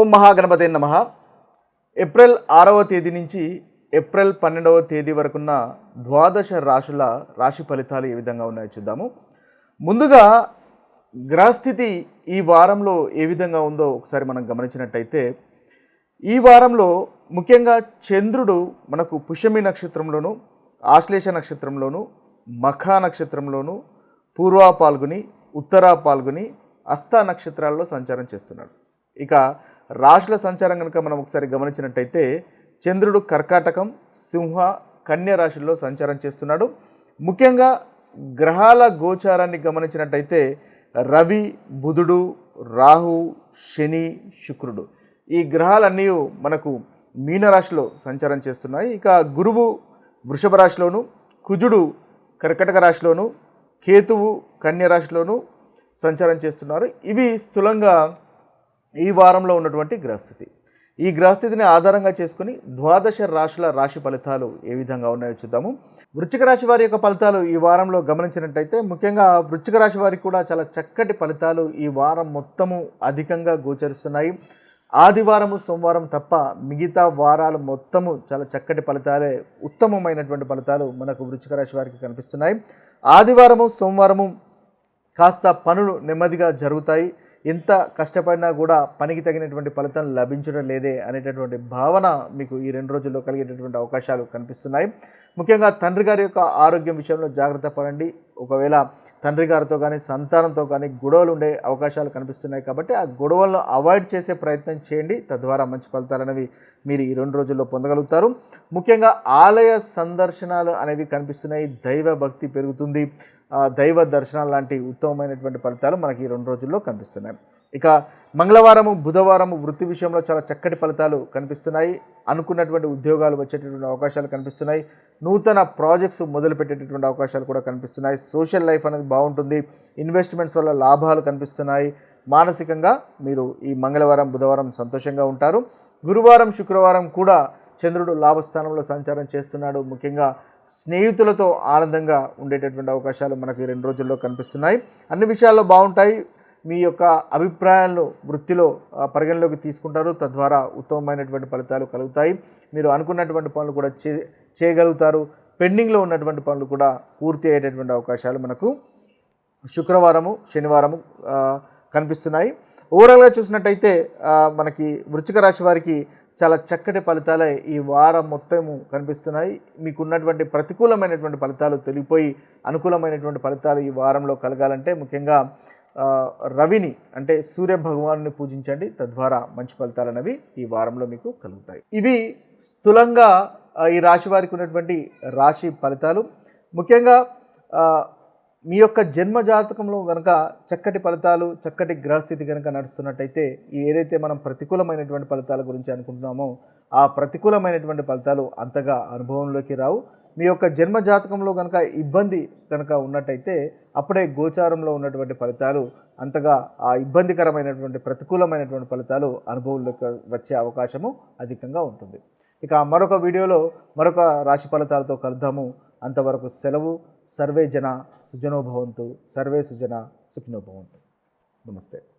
ఓం మహాగణపతి నమ. ఏప్రిల్ ఆరవ తేదీ నుంచి ఏప్రిల్ పన్నెండవ తేదీ వరకున్న ద్వాదశ రాశుల రాశి ఫలితాలు ఏ విధంగా ఉన్నాయో చూద్దాము. ముందుగా గ్రహస్థితి ఈ వారంలో ఏ విధంగా ఉందో ఒకసారి మనం గమనించినట్టయితే ఈ వారంలో ముఖ్యంగా చంద్రుడు మనకు పుష్యమి నక్షత్రంలోను ఆశ్లేష నక్షత్రంలోను మఖా నక్షత్రంలోను పూర్వ పాల్గొని ఉత్తరా పాల్గొని అస్త నక్షత్రాల్లో సంచారం చేస్తున్నాడు. ఇక రాశుల సంచారం కనుక మనం ఒకసారి గమనించినట్టయితే చంద్రుడు కర్కాటకం సింహ కన్య రాశుల్లో సంచారం చేస్తున్నాడు. ముఖ్యంగా గ్రహాల గోచారాన్ని గమనించినట్టయితే రవి బుధుడు రాహు శని శుక్రుడు. ఈ గ్రహాలన్నీ మనకు మీనరాశిలో సంచారం చేస్తున్నాయి. ఇక గురువు వృషభ రాశిలోను కుజుడు కర్కటక రాశిలోను కేతువు కన్య రాశిలోను సంచారం చేస్తున్నారు. ఇవి స్థూలంగా ఈ వారంలో ఉన్నటువంటి గ్రహస్థితి. ఈ గ్రహస్థితిని ఆధారంగా చేసుకుని ద్వాదశ రాశుల రాశి ఫలితాలు ఏ విధంగా ఉన్నాయో చూద్దాము. వృచ్చిక రాశి వారి యొక్క ఫలితాలు ఈ వారంలో గమనించినట్టయితే ముఖ్యంగా వృచ్చిక రాశి వారికి కూడా చాలా చక్కటి ఫలితాలు ఈ వారం మొత్తము అధికంగా గోచరిస్తున్నాయి. ఆదివారము సోమవారం తప్ప మిగతా వారాలు మొత్తము చాలా చక్కటి ఫలితాలే ఉత్తమమైనటువంటి ఫలితాలు మనకు వృచ్చిక రాశి వారికి కనిపిస్తున్నాయి. ఆదివారము సోమవారము కాస్త పనులు నెమ్మదిగా జరుగుతాయి. ఎంత కష్టపడినా కూడా పనికి తగినటువంటి ఫలితం లభించడం లేదే అనేటటువంటి భావన మీకు ఈ రెండు రోజుల్లో కలిగేటటువంటి అవకాశాలు కనిపిస్తున్నాయి. ముఖ్యంగా తండ్రి గారి యొక్క ఆరోగ్యం విషయంలో జాగ్రత్త పడండి. ఒకవేళ తండ్రి గారితో కానీ సంతానంతో కానీ గొడవలు ఉండే అవకాశాలు కనిపిస్తున్నాయి కాబట్టి ఆ గొడవలను అవాయిడ్ చేసే ప్రయత్నం చేయండి. తద్వారా మంచి ఫలితాలు అనేవి మీరు ఈ రెండు రోజుల్లో పొందగలుగుతారు. ముఖ్యంగా ఆలయ సందర్శనాలు అనేవి కనిపిస్తున్నాయి. దైవ భక్తి పెరుగుతుంది. దైవ దర్శనాలు లాంటి ఉత్తమమైనటువంటి ఫలితాలు మనకి ఈ రెండు రోజుల్లో కనిపిస్తున్నాయి. ఇక మంగళవారము బుధవారము వృత్తి విషయంలో చాలా చక్కటి ఫలితాలు కనిపిస్తున్నాయి. అనుకున్నటువంటి ఉద్యోగాలు వచ్చేటటువంటి అవకాశాలు కనిపిస్తున్నాయి. నూతన ప్రాజెక్ట్స్ మొదలుపెట్టేటటువంటి అవకాశాలు కూడా కనిపిస్తున్నాయి. సోషల్ లైఫ్ అనేది బాగుంటుంది. ఇన్వెస్ట్మెంట్స్ వల్ల లాభాలు కనిపిస్తున్నాయి. మానసికంగా మీరు ఈ మంగళవారం బుధవారం సంతోషంగా ఉంటారు. గురువారం శుక్రవారం కూడా చంద్రుడు లాభస్థానంలో సంచారం చేస్తున్నాడు. ముఖ్యంగా స్నేహితులతో ఆనందంగా ఉండేటటువంటి అవకాశాలు మనకి రెండు రోజుల్లో కనిపిస్తున్నాయి. అన్ని విషయాల్లో బాగుంటాయి. మీ యొక్క అభిప్రాయాలను వృత్తిలో పరిగణలోకి తీసుకుంటారు. తద్వారా ఉత్తమమైనటువంటి ఫలితాలు కలుగుతాయి. మీరు అనుకున్నటువంటి పనులు కూడా చే చేయగలుగుతారు. పెండింగ్లో ఉన్నటువంటి పనులు కూడా పూర్తి అయ్యేటటువంటి అవకాశాలు మనకు శుక్రవారము శనివారము కనిపిస్తున్నాయి. ఓవరాల్గా చూసినట్టయితే మనకి వృచ్చిక రాశి వారికి చాలా చక్కటి ఫలితాలే ఈ వారం మొత్తము కనిపిస్తున్నాయి. మీకున్నటువంటి ప్రతికూలమైనటువంటి ఫలితాలు తొలిగిపోయి అనుకూలమైనటువంటి ఫలితాలు ఈ వారంలో కలగాలంటే ముఖ్యంగా రవిని అంటే సూర్య భగవాను పూజించండి. తద్వారా మంచి ఫలితాలు అనేవి ఈ వారంలో మీకు కలుగుతాయి. ఇవి స్థూలంగా ఈ రాశి వారికి ఉన్నటువంటి రాశి ఫలితాలు. ముఖ్యంగా మీ యొక్క జన్మ జాతకంలో కనుక చక్కటి ఫలితాలు చక్కటి గ్రహస్థితి కనుక నడుస్తున్నట్టయితే ఏదైతే మనం ప్రతికూలమైనటువంటి ఫలితాల గురించి అనుకుంటున్నామో ఆ ప్రతికూలమైనటువంటి ఫలితాలు అంతగా అనుభవంలోకి రావు. మీ యొక్క జన్మ జాతకంలో కనుక ఇబ్బంది కనుక ఉన్నట్టయితే అప్పుడే గోచారంలో ఉన్నటువంటి ఫలితాలు అంతగా ఆ ఇబ్బందికరమైనటువంటి ప్రతికూలమైనటువంటి ఫలితాలు అనుభవంలోకి వచ్చే అవకాశము అధికంగా ఉంటుంది. ఇక మరొక వీడియోలో మరొక రాశి ఫలితాలతో కలుద్దాము. అంతవరకు సెలవు. సర్వే జన సుజనోభవంతు. సర్వే సుజన సుఖినోభవంతు. నమస్తే.